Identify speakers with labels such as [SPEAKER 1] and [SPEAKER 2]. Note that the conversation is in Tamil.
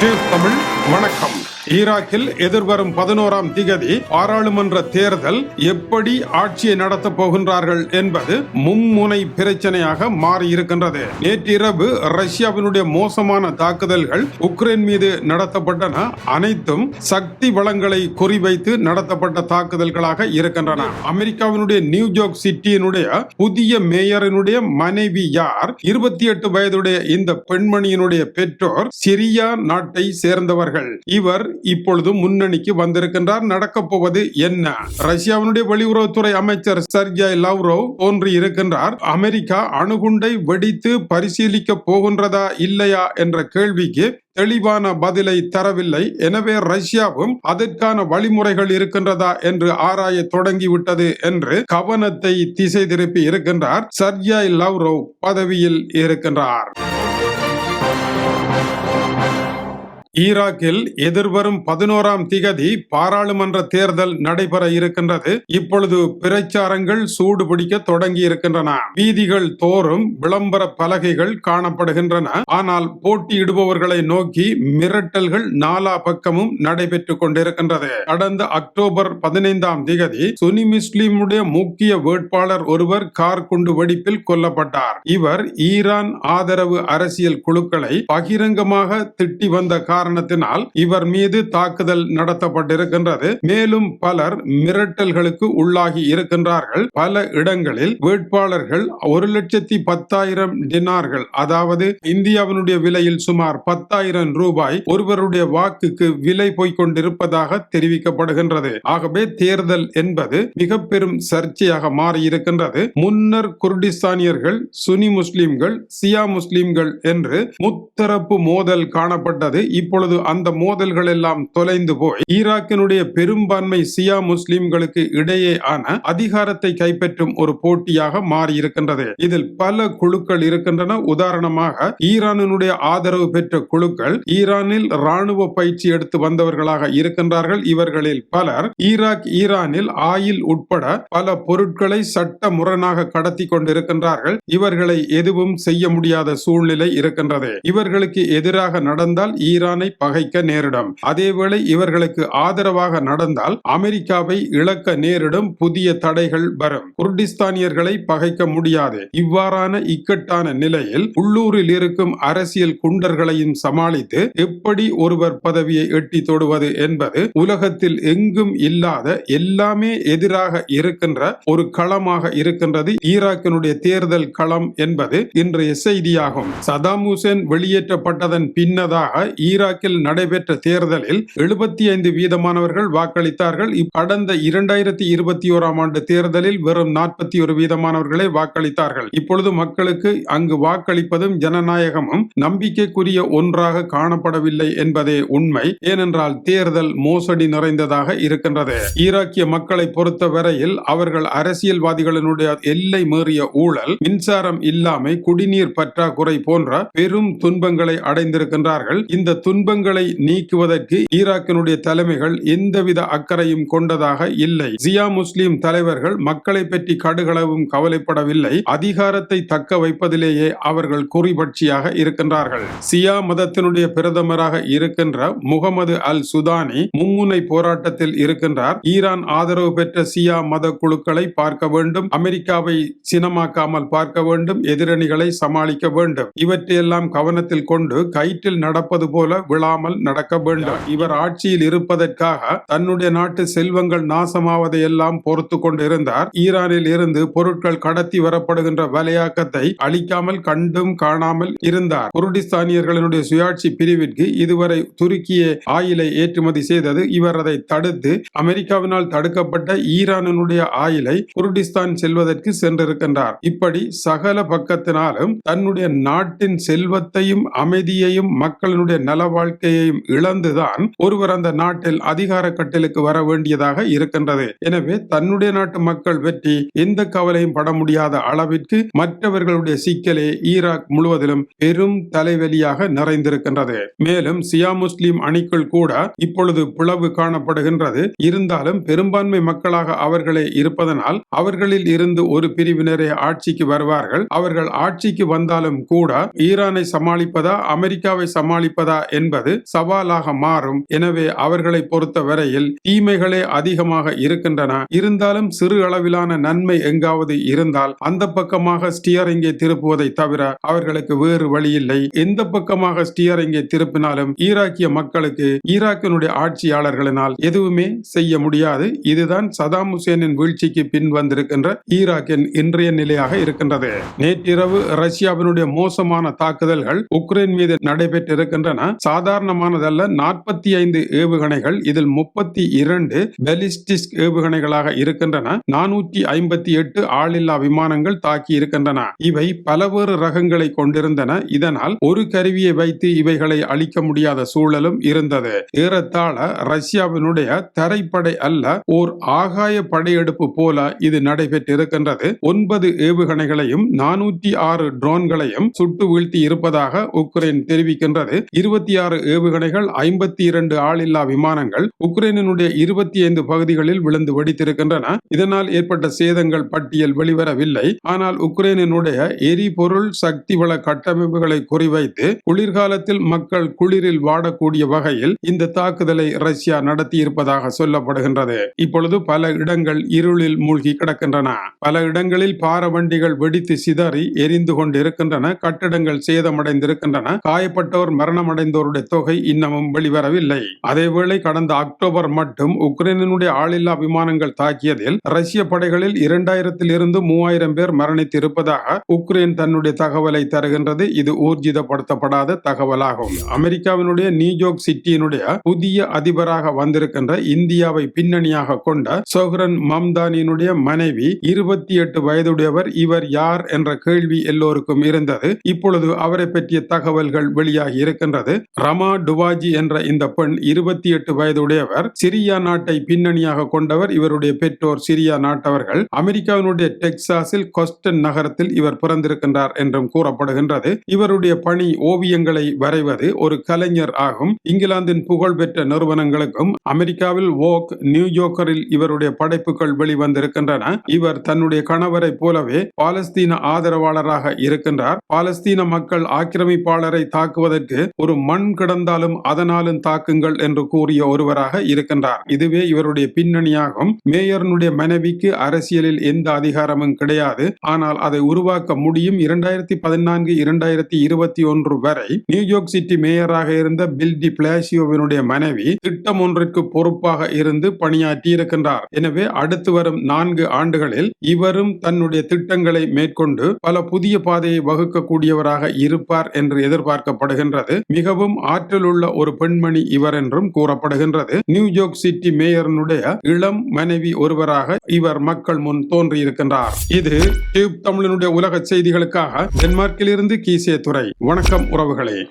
[SPEAKER 1] தமிழ் வணக்கம். ஈராக்கில் எதிர்வரும் பதினோராம் திகதி பாராளுமன்ற தேர்தல் எப்படி ஆட்சியை நடத்தப் போகின்றார்கள் என்பது மும்முனை பிரச்சனையாக மாறியிருக்கின்றது. நேற்றிரவு ரஷ்யாவினுடைய மோசமான தாக்குதல்கள் உக்ரைன் மீது நடத்தப்பட்டன. அனைத்தும் சக்தி வளங்களை குறிவைத்து நடத்தப்பட்ட தாக்குதல்களாக இருக்கின்றன. அமெரிக்காவினுடைய நியூயார்க் சிட்டியினுடைய புதிய மேயரினுடைய மனைவி யார்? இருபத்தி எட்டு வயதுடைய இந்த பெண்மணியினுடைய பெற்றோர் சிரியா நாட்டை சேர்ந்தவர்கள். இவர் இப்பொழுது முன்னணிக்கு வந்திருக்கின்றார். நடக்கப் போவது என்ன? ரஷ்யாவினுடைய வெளியுறவுத்துறை அமைச்சர் சர்ஜாய் லவ்ரோவ் தோன்றி இருக்கின்றார். அமெரிக்கா அணுகுண்டை வெடித்து பரிசீலிக்க போகின்றதா இல்லையா என்ற கேள்விக்கு தெளிவான பதிலை தரவில்லை. எனவே ரஷ்யாவும் அதற்கான வழிமுறைகள் இருக்கின்றதா என்று ஆராய தொடங்கிவிட்டது என்று கவனத்தை திசை திருப்பி இருக்கின்றார். சர்ஜாய் லவ்ரோவ் பதவியில் இருக்கின்றார். ஈராக்கில் எதிர்வரும் பதினோராம் திகதி பாராளுமன்ற தேர்தல் நடைபெற இருக்கின்றது. இப்பொழுது பிரச்சாரங்கள் சூடு பிடிக்க தொடங்கி இருக்கின்றன வீதிகள் தோறும் விளம்பர பலகைகள் காணப்படுகின்றன. ஆனால் போட்டியிடுபவர்களை நோக்கி மிரட்டல்கள் நாலா பக்கமும் நடைபெற்றுக் கொண்டிருக்கின்றது. கடந்த அக்டோபர் பதினைந்தாம் திகதி சுனி முஸ்லிமுடைய முக்கிய வேட்பாளர் ஒருவர் கார் குண்டு வெடிப்பில் கொல்லப்பட்டார். இவர் ஈரான் ஆதரவு அரசியல் குழுக்களை பகிரங்கமாக திட்டி வந்த கார் காரணத்தினால் இவர் மீது தாக்குதல் நடத்தப்பட்டிருக்கின்றது. மேலும் பலர் மிரட்டல்களுக்கு உள்ளாகி இருக்கின்றார்கள். பல இடங்களில் வேட்பாளர்கள் ஒரு லட்சத்தி பத்தாயிரம் டினார்கள் அதாவது இந்தியாவினுடைய விலையில் சுமார் பத்தாயிரம் ரூபாய் ஒருவருடைய வாக்குக்கு விலை போய்கொண்டிருப்பதாக தெரிவிக்கப்படுகின்றது. ஆகவே தேர்தல் என்பது மிக பெரும் சர்ச்சையாக மாறியிருக்கின்றது. முன்னர் குர்டிஸ்தானியர்கள் சுனி முஸ்லிம்கள் சியா முஸ்லிம்கள் என்று முத்தரப்பு மோதல் காணப்பட்டது. இப்பொழுது அந்த மோதல்கள் எல்லாம் தொலைந்து போய் ஈராக்கினுடைய பெரும்பான்மை சியா முஸ்லிம்களுக்கு இடையே ஆன அதிகாரத்தை கைப்பற்றும் ஒரு போட்டியாக மாறி இருக்கின்றது இதில் பல குழுக்கள் இருக்கின்றன. உதாரணமாக ஈரானினுடைய ஆதரவு பெற்ற குழுக்கள் ஈரானில் ராணுவ பயிற்சி எடுத்து வந்தவர்களாக இருக்கின்றார்கள். இவர்களில் பலர் ஈராக் ஈரானில் ஆயில் உட்பட பல பொருட்களை சட்ட முரணாக கடத்தி கொண்டிருக்கின்றார்கள். இவர்களை எதுவும் செய்ய முடியாத சூழ்நிலை இருக்கின்றது. இவர்களுக்கு எதிராக நடந்தால் ஈரான் பகைக்க நேரிடும். அதேவேளை இவர்களுக்கு ஆதரவாக நடந்தால் அமெரிக்காவை இழக்க நேரிடும் புதிய தடைகள் வரும். குர்டிஸ்தானியர்களை பகைக்க முடியாது. இவ்வாறான இக்கட்டான நிலையில் உள்ளூரில் இருக்கும் அரசியல் குண்டர்களையும் சமாளித்து எப்படி ஒருவர் பதவியை எட்டி தொடுவது என்பது உலகத்தில் எங்கும் இல்லாத எல்லாமே எதிராக இருக்கின்ற ஒரு களமாக இருக்கின்றது. ஈராக்கினுடைய தேர்தல் களம் என்பது இன்றைய செய்தியாகும். சதாம் ஹுசேன் வெளியேற்றப்பட்டதன் பின்னதாக ஈராக்கில் நடைபெற்ற தேர்தலில் எழுபத்தி ஐந்து வீதமானவர்கள் வாக்களித்தார்கள். கடந்த இரண்டாயிரத்தி இருபத்தி ஓராம் ஆண்டு தேர்தலில் வெறும் நாற்பத்தி ஒரு வீதமானவர்களே வாக்களித்தார்கள். இப்பொழுது மக்களுக்கு அங்கு வாக்களிப்பதும் ஜனநாயகமும் நம்பிக்கைக்குரிய ஒன்றாக காணப்படவில்லை என்பதே உண்மை. ஏனென்றால் தேர்தல் மோசடி நிறைந்ததாக இருக்கின்றது. ஈராக்கிய மக்களை பொறுத்த வரையில் அவர்கள் அரசியல்வாதிகளினுடைய எல்லை மீறிய ஊழல் மின்சாரம் இல்லாமை குடிநீர் பற்றாக்குறை போன்ற பெரும் துன்பங்களை அடைந்திருக்கின்றார்கள். இந்த துன்ப துன்பங்களை நீக்குவதற்கு ஈராக்கினுடைய தலைமைகள் எந்தவித அக்கறையும் கொண்டதாக இல்லை. ஜியா முஸ்லிம் தலைவர்கள் மக்களை பற்றி கடுகளவும் கவலைப்படவில்லை. அதிகாரத்தை தக்க வைப்பதிலேயே அவர்கள் குறிபட்சியாக இருக்கின்றார்கள். சியா மதத்தினுடைய பிரதமராக இருக்கின்ற முகமது அல் சுதானி மும்முனை போராட்டத்தில் இருக்கின்றார். ஈரான் ஆதரவு பெற்ற சியா மத குழுக்களை பார்க்க வேண்டும். அமெரிக்காவை சினமாக்காமல் பார்க்க வேண்டும். எதிரணிகளை சமாளிக்க வேண்டும். இவற்றையெல்லாம் கவனத்தில் கொண்டு கயிற்றில் நடப்பது போல விழாமல் நடக்க வேண்டும். இவர் ஆட்சியில் இருப்பதற்காக தன்னுடைய நாட்டு செல்வங்கள் நாசமாவதை எல்லாம் பொறுத்து கொண்டிருந்தார். ஈரானில் இருந்து பொருட்கள் கடத்தி வரப்படுகின்ற வலையாக்கத்தை அழிக்காமல் கண்டும் காணாமல் இருந்தார். குருடிஸ்தானியர்களினுடைய சுயாட்சி பிரிவிற்கு இதுவரை துருக்கிய ஆயிலை ஏற்றுமதி செய்தது. இவர் அதை தடுத்து அமெரிக்காவினால் தடுக்கப்பட்ட ஈரானினுடைய ஆயிலை குருடிஸ்தான் செல்வதற்கு சென்றிருக்கின்றார். இப்படி சகல பக்கத்தினாலும் தன்னுடைய நாட்டின் செல்வத்தையும் அமைதியையும் மக்களினுடைய நல வாழ்க்கையையும் இழந்துதான் ஒருவர் அந்த நாட்டில் அதிகார கட்டிலுக்கு வர வேண்டியதாக இருக்கின்றது. எனவே தன்னுடைய நாட்டு மக்கள் வெற்றி எந்த கவலையும் பட முடியாத அளவிற்கு மற்றவர்களுடைய சிக்கலே ஈராக் முழுவதிலும் பெரும் தலைவலியாக நிறைந்திருக்கின்றது. மேலும் சியா முஸ்லிம் அணிக்குள் கூட இப்பொழுது பிளவு காணப்படுகின்றது. இருந்தாலும் பெரும்பான்மை மக்களாக அவர்களே இருப்பதனால் அவர்களில் இருந்து ஒரு பிரிவினரே ஆட்சிக்கு வருவார்கள். அவர்கள் ஆட்சிக்கு வந்தாலும் கூட ஈரானை சமாளிப்பதா அமெரிக்காவை சமாளிப்பதா என்பது சவாலாக மாறும். எனவே அவர்களை பொறுத்த வரையில் தீமைகளே அதிகமாக இருக்கின்றன. இருந்தாலும் சிறு அளவிலான நன்மை எங்காவது இருந்தால் அந்த பக்கமாக ஸ்டியரிங்கை திருப்புவதை தவிர அவர்களுக்கு வேறு வழியில்லை. எந்த பக்கமாக ஸ்டியரிங்கை திருப்பினாலும் ஈராக்கிய மக்களுக்கு ஈராக்கினுடைய ஆட்சியாளர்களினால் எதுவுமே செய்ய முடியாது. இதுதான் சதாம் ஹுசேனின் வீழ்ச்சிக்கு பின் வந்திருக்கின்ற ஈராக்கின் இன்றைய நிலையாக இருக்கின்றது. நேற்றிரவு ரஷ்யாவினுடைய மோசமான தாக்குதல்கள் உக்ரைன் மீது நடைபெற்றிருக்கின்றன. சாதாரணமானதல்ல. நாற்பத்தி ஐந்து ஏவுகணைகள் இதில் முப்பத்தி இரண்டு பெலிஸ்டிக் ஏவுகணைகளாக இருக்கின்றன. நானூற்றி ஐம்பத்தி எட்டு ஆளில்லா விமானங்கள் தாக்கி இருக்கின்றன. இவை பலவேறு ரகங்களை கொண்டிருந்தன. இதனால் ஒரு கருவியை வைத்து இவைகளை அழிக்க முடியாத சூழலும் இருந்தது. ஏறத்தாழ ரஷ்யாவினுடைய தரைப்படை அல்ல ஓர் ஆகாய படையெடுப்பு போல இது நடைபெற்றிருக்கின்றது. ஒன்பது ஏவுகணைகளையும் நானூற்றி ஆறு ட்ரோன்களையும் சுட்டு வீழ்த்தி இருப்பதாக உக்ரைன் தெரிவிக்கின்றது. இருபத்தி ஆறு ஏவுகணைகள் ஐம்பத்தி இரண்டு ஆளில்லா விமானங்கள் உக்ரைனினுடைய இருபத்தி ஐந்து பகுதிகளில் விழுந்து வெடித்திருக்கின்றன. இதனால் ஏற்பட்ட சேதங்கள் பட்டியல் வெளிவரவில்லை. ஆனால் உக்ரைனினுடைய எரிபொருள் சக்தி வள கட்டமைப்புகளை குறிவைத்து குளிர்காலத்தில் மக்கள் குளிரில் வாடக்கூடிய வகையில் இந்த தாக்குதலை ரஷ்யா நடத்தியிருப்பதாக சொல்லப்படுகின்றது. இப்பொழுது பல இடங்கள் இருளில் மூழ்கி கிடக்கின்றன. பல இடங்களில் பாரவண்டிகள் வெடித்து சிதறி எரிந்து கொண்டிருக்கின்றன. கட்டிடங்கள் சேதமடைந்திருக்கின்றன. காயப்பட்டோர் மரணமடைந்தோர் மரணமடைந்தோருடைய தொகை இன்னமும் வெளிவரவில்லை. அதேவேளை கடந்த அக்டோபர் மட்டும் உக்ரைனினுடைய ஆளில்லா விமானங்கள் தாக்கியதில் ரஷ்ய படைகளில் இரண்டாயிரத்தில் இருந்து மூவாயிரம் பேர் மரணித்து இருப்பதாக உக்ரைன் தன்னுடைய தகவலை தருகின்றது. இது ஊர்ஜிதப்படுத்தப்படாத தகவலாகும். அமெரிக்காவினுடைய நியூயோர்க் சிட்டியினுடைய புதிய அதிபராக வந்திருக்கின்ற இந்தியாவை பின்னணியாக கொண்ட சோஹரன் மம்தானியினுடைய மனைவி இருபத்தி எட்டு வயதுடையவர் இவர் யார் என்ற கேள்வி எல்லோருக்கும் இருந்தது. இப்பொழுது அவரை பற்றிய தகவல்கள் வெளியாகி இருக்கின்றது. ரமா டுவாஜி என்ற இந்த பெண் இருபத்தி எட்டு வயதுடையவர் சிரியா நாட்டை பின்னணியாக கொண்டவர். இவருடைய பெற்றோர் சிரியா நாட்டவர்கள். அமெரிக்காவினுடைய டெக்சாஸில் கொஸ்டன் நகரத்தில் இவர் பிறந்திருக்கின்றார் என்றும் கூறப்படுகின்றது. இவருடைய பணி ஓவியங்களை வரைவது ஒரு கலைஞர் ஆகும். இங்கிலாந்தின் புகழ்பெற்ற நிறுவனங்களுக்கும் அமெரிக்காவில் வோக் நியூயோர்க்கரில் இவருடைய படைப்புகள் வெளிவந்திருக்கின்றன. இவர் தன்னுடைய கணவரை போலவே பாலஸ்தீன ஆதரவாளராக இருக்கின்றார். பாலஸ்தீன மக்கள் ஆக்கிரமிப்பாளரை தாக்குவதற்கு ஒரு மண் கிடந்தாலும் அதனாலும் தாக்குங்கள் என்று கூறிய ஒருவராக இருக்கின்றார். இதுவே இவருடைய பின்னணியாகும். மேயரனுடைய மனைவிக்கு அரசியலில் எந்த அதிகாரமும் கிடையாது. ஆனால் அதை உருவாக்க முடியும். இரண்டாயிரத்தி பதினான்கு இரண்டாயிரத்தி இருபத்தி ஒன்று வரை நியூயார்க் சிட்டி மேயராக இருந்த பில் டி பிளாசியோவினுடைய மனைவி திட்டம் ஒன்றிற்கு பொறுப்பாக இருந்து பணியாற்றி இருக்கின்றார் எனவே அடுத்து வரும் நான்கு ஆண்டுகளில் இவரும் தன்னுடைய திட்டங்களை மேற்கொண்டு பல புதிய பாதையை வகுக்கக்கூடியவராக இருப்பார் என்று எதிர்பார்க்கப்படுகின்றது. மிகவும் ஆற்றலுள்ள ஒரு பெண்மணி இவர் என்றும் கூறப்படுகின்றது நியூயார்க் சிட்டி மேயரனுடைய இளம் மனைவி ஒருவராக இவர் மக்கள் முன் தோன்றியிருக்கின்றார். இது டியூப் தமிழனுடைய உலக செய்திகளுக்காக டென்மார்க்கிலிருந்து கீசே துறை வணக்கம் உறவுகளே.